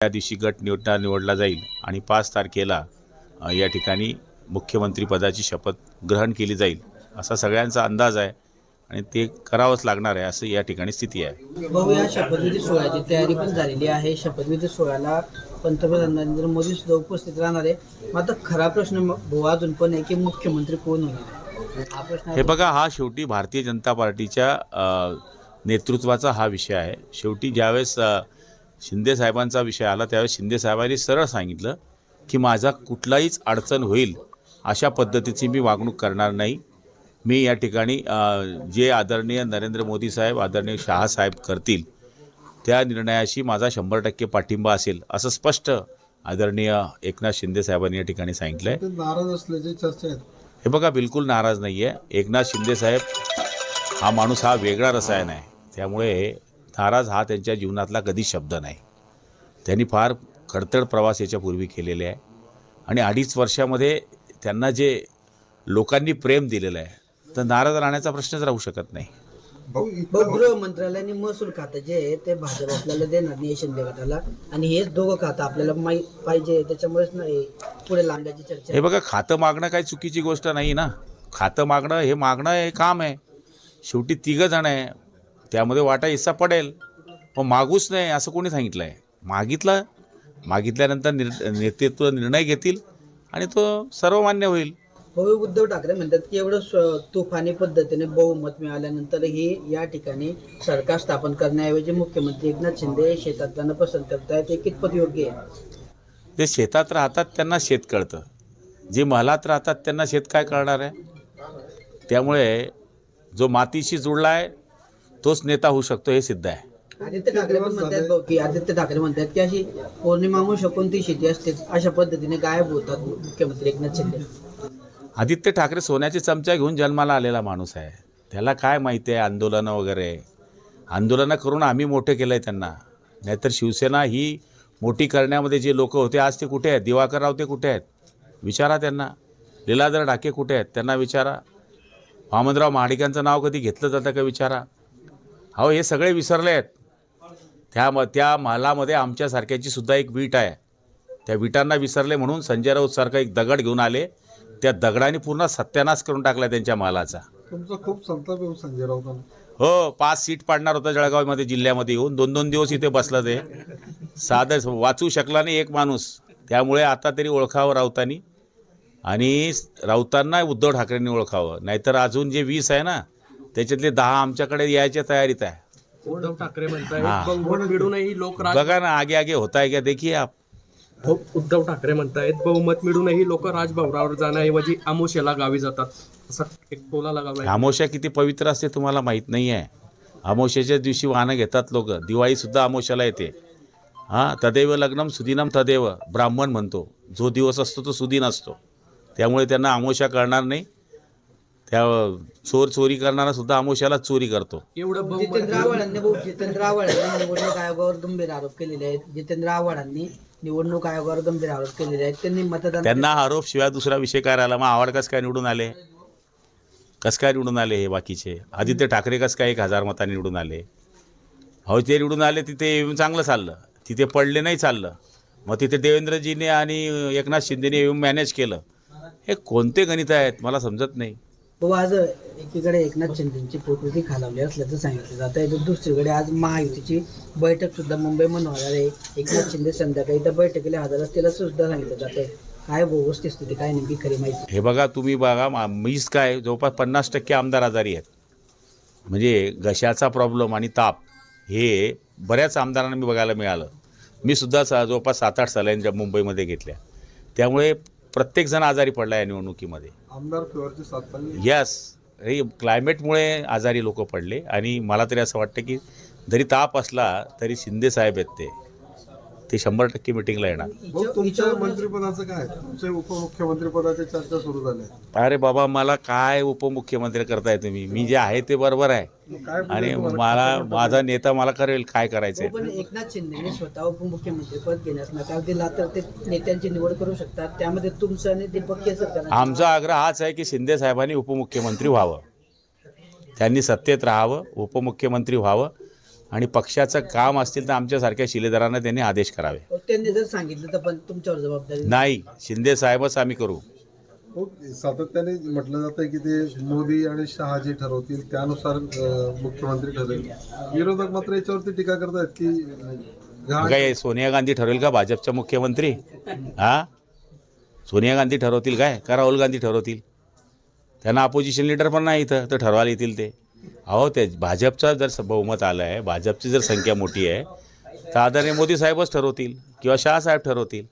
त्या दिवशी गट निवडला निवडला जाईल आणि पाच तारखेला या ठिकाणी मुख्यमंत्रीपदाची शपथ ग्रहण केली जाईल असा सगळ्यांचा अंदाज आहे आणि ते करावंच लागणार आहे असं या ठिकाणी स्थिती आहे. भाऊ या शपथविधी सोहळ्याची तयारी पण झालेली आहे. शपथविधी सोहळ्याला पंतप्रधान नरेंद्र मोदी सुद्धा उपस्थित राहणार आहे. मात्र खरा प्रश्न भाऊ अजून पण आहे की मुख्यमंत्री कोण होणार हा बघा हा शेवटी भारतीय जनता पार्टीच्या नेतृत्वाचा हा विषय आहे. शेवटी ज्यावेळेस शिंदे साहेबांचा विषय आला त्यावेळेस शिंदे साहेबांनी सरळ सांगितलं की माझा कुठलाहीच अडचण होईल अशा पद्धतीची मी वागणूक करणार नाही. मी या ठिकाणी जे आदरणीय नरेंद्र मोदी साहेब आदरणीय शहा साहेब करतील त्या निर्णयाशी माझा शंभर टक्के पाठिंबा असेल असं स्पष्ट आदरणीय एकनाथ शिंदे साहेबांनी या ठिकाणी सांगितलं आहे नाराज असल्याची चर्चा आहेत हे बघा बिलकुल नाराज नाही आहे एकनाथ शिंदे साहेब हा माणूस हा वेगळा रसायन आहे. त्यामुळे नाराज हा त्यांच्या जीवनातला कधी शब्द नाही. त्यांनी फार खडतड प्रवास याच्यापूर्वी केलेले आहे. आणि अडीच वर्षामध्ये त्यांना जे लोकांनी प्रेम दिलेलं आहे तर नाराज राहण्याचा प्रश्नच राहू शकत नाही. गृह मंत्रालयाने महसूल खातं जे आहे ते भाजप आपल्याला देणार नाही शिंदे गटाला आणि हेच दोघं खातं आपल्याला माहीत पाहिजे त्याच्यामुळेच नाही पुढे लांबण्याची चर्चा हे बघा खातं मागणं काही चुकीची गोष्ट नाही ना. खातं मागणं हे मागणं हे काम आहे. शेवटी तिघं जण आहे. त्यामध्ये वाटा हिस्सा पडेल. पण मागूच नाही असं कोणी सांगितलं आहे मागितलं मागितल्यानंतर निर नेतृत्व निर्णय घेतील आणि तो सर्वमान्य होईल. उद्धव ठाकरे म्हणतात की एवढं तुफानी पद्धतीने बहुमत मिळाल्यानंतरही या ठिकाणी सरकार स्थापन करण्याऐवजी मुख्यमंत्री एकनाथ शिंदे शेतात जाणं पसंत करतायत. ते कितपत योग्य आहे? जे शेतात राहतात त्यांना शेत कळतं. जे महलात राहतात त्यांना शेत काय कळणार आहे? त्यामुळे जो मातीशी जुळला आहे तोच नेता होऊ शकतो हे सिद्ध आहे. आदित्य ठाकरे पण म्हणतात भाऊ की आदित्य ठाकरे म्हणतात की अशी पौर्णिमा कोणती शेती असते अशा पद्धतीने गायब होतात मुख्यमंत्री एकनाथ शिंदे. आदित्य ठाकरे सोन्याचे चमचा घेऊन जन्माला आलेला माणूस आहे. त्याला काय माहिती आहे आंदोलनं वगैरे? आंदोलनं करून आम्ही मोठे केलं आहे त्यांना. नाहीतर शिवसेना ही मोठी करण्यामध्ये जे लोक होते आज ते कुठे आहेत? दिवाकर राव ते कुठे आहेत? विचारा त्यांना. लीलाधर ढाके कुठे आहेत? त्यांना विचारा. वामनराव महाडिकांचं नाव कधी घेतलं जातं का विचारा? हो हे सगळे विसरले आहेत. त्या म त्या महालामध्ये आमच्यासारख्याची सुद्धा एक वीट आहे. त्या विटांना विसरले म्हणून संजय राऊतसारखा एक दगड घेऊन आले. त्या दगडाने पूर्ण सत्यानाश करून टाकला त्यांच्या मालाचा. तुमचा खूप संताप येऊ संजय राऊतांना. हो पाच सीट पाडणार होता जळगावमध्ये जिल्ह्यामध्ये येऊन. दोन दोन दिवस इथे बसलं ते. साधं वाचू शकला नाही एक माणूस. त्यामुळे आता तरी ओळखावं राऊतांनी. आणि राऊतांना उद्धव ठाकरेंनी ओळखावं. नाहीतर अजून जे वीस आहे ना त्याच्यातले दहा आमच्याकडे यायच्या तयारीत आहे. उद्धव ठाकरे हा. म्हणतायत बहुमत मिळूनही लोक राज बघा ना आगे आगे होता है क्या देखिए आप उद्धव ठाकरे म्हणतायत बहुमत मिळूनही लोक राजभवनावर जाण्याऐवजी आमोशेला गावी जातात. असा एक टोला अमावस्या किती पवित्र असते तुम्हाला माहीत नाही आहे अमावस्याच्या दिवशी वाहनं घेतात लोक. दिवाळीसुद्धा अमावस्याला येते. हां तदैव लग्नम सुदिनम तदैव ब्राह्मण म्हणतो. जो दिवस असतो तो सुदिन असतो. त्यामुळे त्यांना अमावस्या कळणार नाही. त्या चोर चोरी करणारा सुद्धा अमावस्यालाच चोरी करतो. एवढं जितेंद्र आव्हाडांनी भाऊ जितेंद्र आव्हाडांनी निवडणूक आयोगावर गंभीर आरोप केलेले आहेत. जितेंद्र आव्हाडांनी निवडणूक आयोगावर गंभीर आरोप केलेले आहेत. त्यांनी मतदान त्यांना आरोप शिवाय दुसरा विषय काय राहिला मग आवड कसं काय निवडून आले? कसं काय निवडून आले हे बाकीचे? आदित्य ठाकरे कसं काय एक हजार मतांनी निवडून आले? हो ते निवडून आले तिथे येऊन चांगलं चाललं. तिथे पडले नाही चाललं. मग तिथे देवेंद्रजीने आणि एकनाथ शिंदेने येऊन मॅनेज केलं. हे कोणते गणित आहेत? मला समजत नाही. बाबा आज एकीकडे एकनाथ शिंदेची प्रकृती खालावली असल्याचं सांगितलं जात. आहे तर दुसरीकडे आज महायुतीची बैठक सुद्धा मुंबईमधून होणार आहे. एकनाथ शिंदे संध्याकाळी त्या बैठकीला हजर असतील असं सुद्धा सांगितलं जात आहे काय व्यवस्थित वस्तुस्थिती काय नेमकी खरी माहिती? हे बघा तुम्ही बघा मा- मीच काय जवळपास पन्नास टक्के आमदार आजारी आहेत. म्हणजे घशाचा प्रॉब्लेम आणि ताप हे बऱ्याच आमदारांना मी बघायला मिळालं. मी सुद्धा सा जवळपास सात आठ सलाईन मुंबईमध्ये घेतल्या. त्यामुळे प्रत्येकजण आजारी पडला या निवडणुकीमध्ये. आमदार यस हे क्लायमेटमुळे आजारी लोक पडले आणि मला तरी असं वाटतं की जरी ताप असला तरी शिंदे साहेब आहेत ते. ते शंभर टक्के मिटिंगला येणार. तुमच्या मंत्रिपदाचं काय? तुमच्या उपमुख्यमंत्री पदाच्या चर्चा सुरू झाल्या अरे बाबा मला काय उपमुख्यमंत्री करताय तुम्ही? मी जे आहे ते बरोबर आहे. आणि मला माझा नेता मला करेल काय करायचंय? हो, पण एकनाथ शिंदेने स्वतः उपमुख्यमंत्री पद घेण्यास नकार दिला तर ते नेत्यांची निवड करू शकतात. त्यामध्ये तुमचं आणि दीपक केसरकर आमचा आग्रह हाच आहे की शिंदे साहेबांनी उपमुख्यमंत्री व्हावं. त्यांनी सत्तेत राहावं उपमुख्यमंत्री व्हावं. आणि पक्षाचं काम असतील तर आमच्यासारख्या शिलेदारांना त्यांनी आदेश करावे. हो, त्यांनी जर सांगितलं तर पण तुमच्यावर जबाबदारी नाही शिंदे साहेबच आम्ही करू. हो, सातत्याने म्हटलं जातं की ते मोदी आणि शहा जे ठरवतील त्यानुसार अं, मुख्यमंत्री ठरेल. विरोधक मात्र याच्यावरती टीका करतायत की मग काय सोनिया गांधी ठरवेल का भाजपच्या मुख्यमंत्री? हा? सोनिया गांधी ठरवतील काय? का राहुल गांधी ठरवतील? त्यांना अपोजिशन लीडर पण नाही इथं तर ठरवायला येतील ते. अहो ते भाजपचा जर बहुमत आलं आहे भाजपची जर संख्या मोठी आहे तर आदरणीय मोदी साहेबच ठरवतील किंवा शहासाहेब ठरवतील.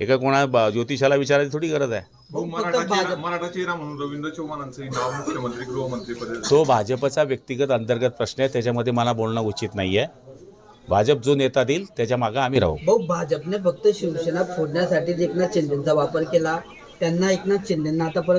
एका कोणा ज्योतिषाला विचारायची थोडी गरज आहे. भाऊ मराठा चेहरा मराठा चेहरा म्हणून रवींद्र चव्हाणांचंही नाव मुख्यमंत्री गृहमंत्री पद तो भाजपचा व्यक्तिगत अंतर्गत प्रश्न आहे त्याच्यामध्ये मला बोलणं उचित नाही आहे भाजप जो नेता देईल त्याच्या मागं आम्ही राहू. भाऊ भाजपने फक्त शिवसेना फोडण्यासाठी एकनाथ शिंदेचा वापर केला त्यांना एकनाथ शिंदेना आता परत